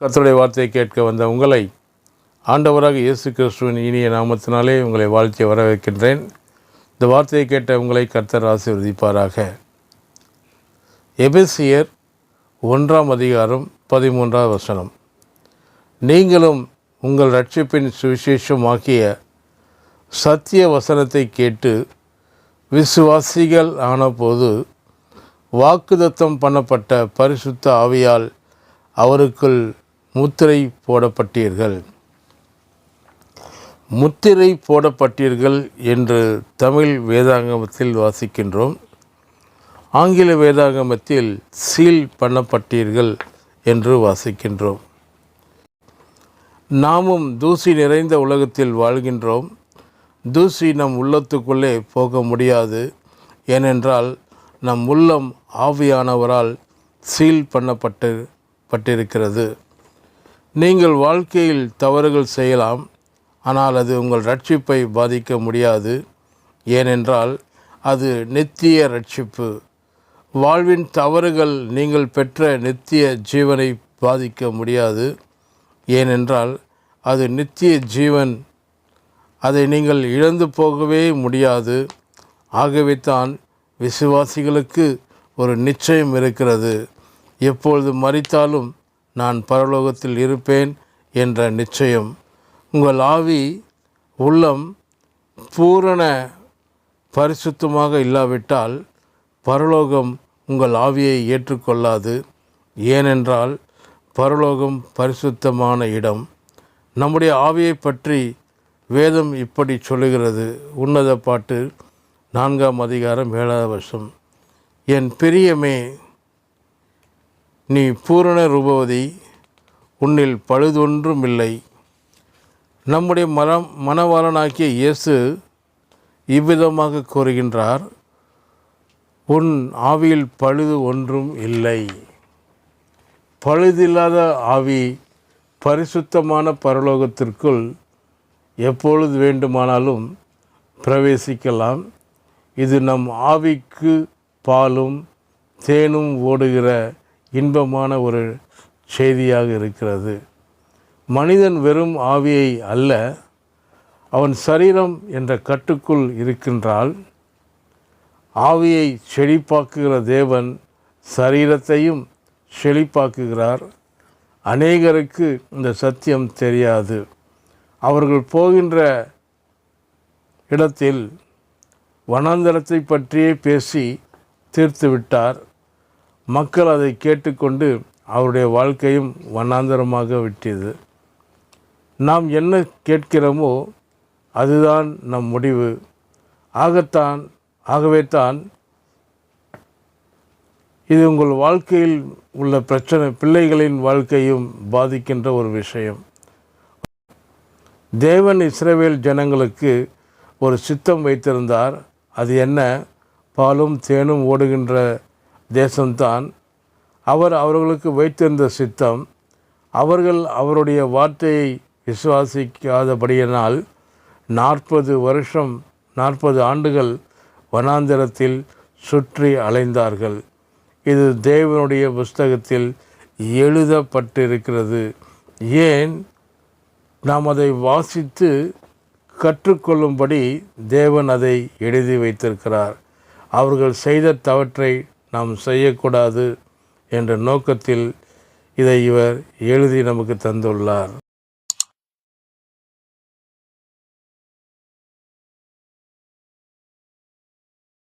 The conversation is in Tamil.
கர்த்தருடைய வார்த்தையை கேட்க வந்த உங்களை ஆண்டவராக இயேசு கிறிஸ்துவின் இனிய நாமத்தினாலே உங்களை வாழ்த்தி வரவேற்கின்றேன். இந்த வார்த்தையை கேட்ட உங்களை கர்த்தர் ஆசீர்வதிப்பாராக. எபேசியர் ஒன்றாம் அதிகாரம் பதிமூன்றாம் வசனம். நீங்களும் உங்கள் ரட்சிப்பின் சுவிசேஷமாக்கிய சத்திய வசனத்தை கேட்டு விசுவாசிகள் ஆனபோது வாக்குதத்தம் பண்ணப்பட்ட பரிசுத்த ஆவியால் அவருக்குள் முத்திரை போடப்பட்டீர்கள். முத்திரை போடப்பட்டீர்கள் என்று தமிழ் வேதாங்கமத்தில் வாசிக்கின்றோம். ஆங்கில வேதாகமத்தில் சீல் பண்ணப்பட்டீர்கள் என்று வாசிக்கின்றோம். நாமும் தூசி நிறைந்த உலகத்தில் வாழ்கின்றோம். தூசி நம் உள்ளத்துக்குள்ளே போக முடியாது. ஏனென்றால் நம் உள்ளம் ஆவியானவரால் சீல் பண்ணப்பட்டு பட்டிருக்கிறது. நீங்கள் வாழ்க்கையில் தவறுகள் செய்யலாம் ஆனால் அது உங்கள் ரட்சிப்பை பாதிக்க முடியாது. ஏனென்றால் அது நித்திய ரட்சிப்பு. வாழ்வின் தவறுகள் நீங்கள் பெற்ற நித்திய ஜீவனை பாதிக்க முடியாது. ஏனென்றால் அது நித்திய ஜீவன். அதை நீங்கள் இழந்து போகவே முடியாது. ஆகவே தான் விசுவாசிகளுக்கு ஒரு நிச்சயம் இருக்கிறது. எப்பொழுது மறித்தாலும் நான் பரலோகத்தில் இருப்பேன் என்ற நிச்சயம். உங்கள் ஆவி உள்ளம் பூரண பரிசுத்தமாக இல்லாவிட்டால் பரலோகம் உங்கள் ஆவியை ஏற்றுக்கொள்ளாது. ஏனென்றால் பரலோகம் பரிசுத்தமான இடம். நம்முடைய ஆவியை பற்றி வேதம் இப்படி சொல்லுகிறது. உன்னத பாட்டு நான்காம் அதிகாரம் ஏழாவது வருஷம் என் பிரியமே நீ பூரண ரூபவதி உன்னில் பழுதொன்றும் இல்லை நம்முடைய மனம் மனவாளனாக்கிய இயேசு இவ்விதமாக கூறுகின்றார் உன் ஆவியில் பழுது ஒன்றும் இல்லை. பழுதில்லாத ஆவி பரிசுத்தமான பரலோகத்திற்குள் எப்பொழுது வேண்டுமானாலும் பிரவேசிக்கலாம். இது நம் ஆவிக்கு பாலும் தேனும் ஓடுகிற இன்பமான ஒரு செய்தியாக இருக்கிறது. மனிதன் வெறும் ஆவியை அல்ல அவன் சரீரம் என்ற கட்டுக்குள் இருக்கின்றால் ஆவியை செழிப்பாக்குகிற தேவன் சரீரத்தையும் செழிப்பாக்குகிறார். அநேகருக்கு இந்த சத்தியம் தெரியாது. அவர்கள் போகின்ற இடத்தில் வனாந்தரத்தை பற்றியே பேசி தீர்த்து விட்டார் மக்கள் அதை கேட்டுக்கொண்டு அவருடைய வாழ்க்கையும் வண்ணாந்தரமாக விட்டது நாம் என்ன கேட்கிறோமோ அதுதான் நம் முடிவு. ஆகத்தான் ஆகவே தான் இது உங்கள் வாழ்க்கையில் உள்ள பிரச்சனை பிள்ளைகளின் வாழ்க்கையும் பாதிக்கின்ற ஒரு விஷயம். தேவன் இஸ்ரவேல் ஜனங்களுக்கு ஒரு சித்தம் வைத்திருந்தார். அது என்ன? பாலும் தேனும் ஓடுகின்ற தேசம்தான். அவர் அவர்களுக்கு வைத்திருந்த சித்தம் அவர்கள் அவருடைய வார்த்தையை விசுவாசிக்காதபடியினால் நாற்பது வருஷம் நாற்பது ஆண்டுகள் வனாந்திரத்தில் சுற்றி அலைந்தார்கள். இது தேவனுடைய புஸ்தகத்தில் எழுதப்பட்டிருக்கிறது. ஏன்? நாம் அதை வாசித்து கற்றுக்கொள்ளும்படி தேவன் அதை எழுதி வைத்திருக்கிறார். அவர்கள் செய்த தவற்றை நாம் செய்யக்கூடாது என்ற நோக்கத்தில் இதை இவர் எழுதி நமக்கு தந்துள்ளார்.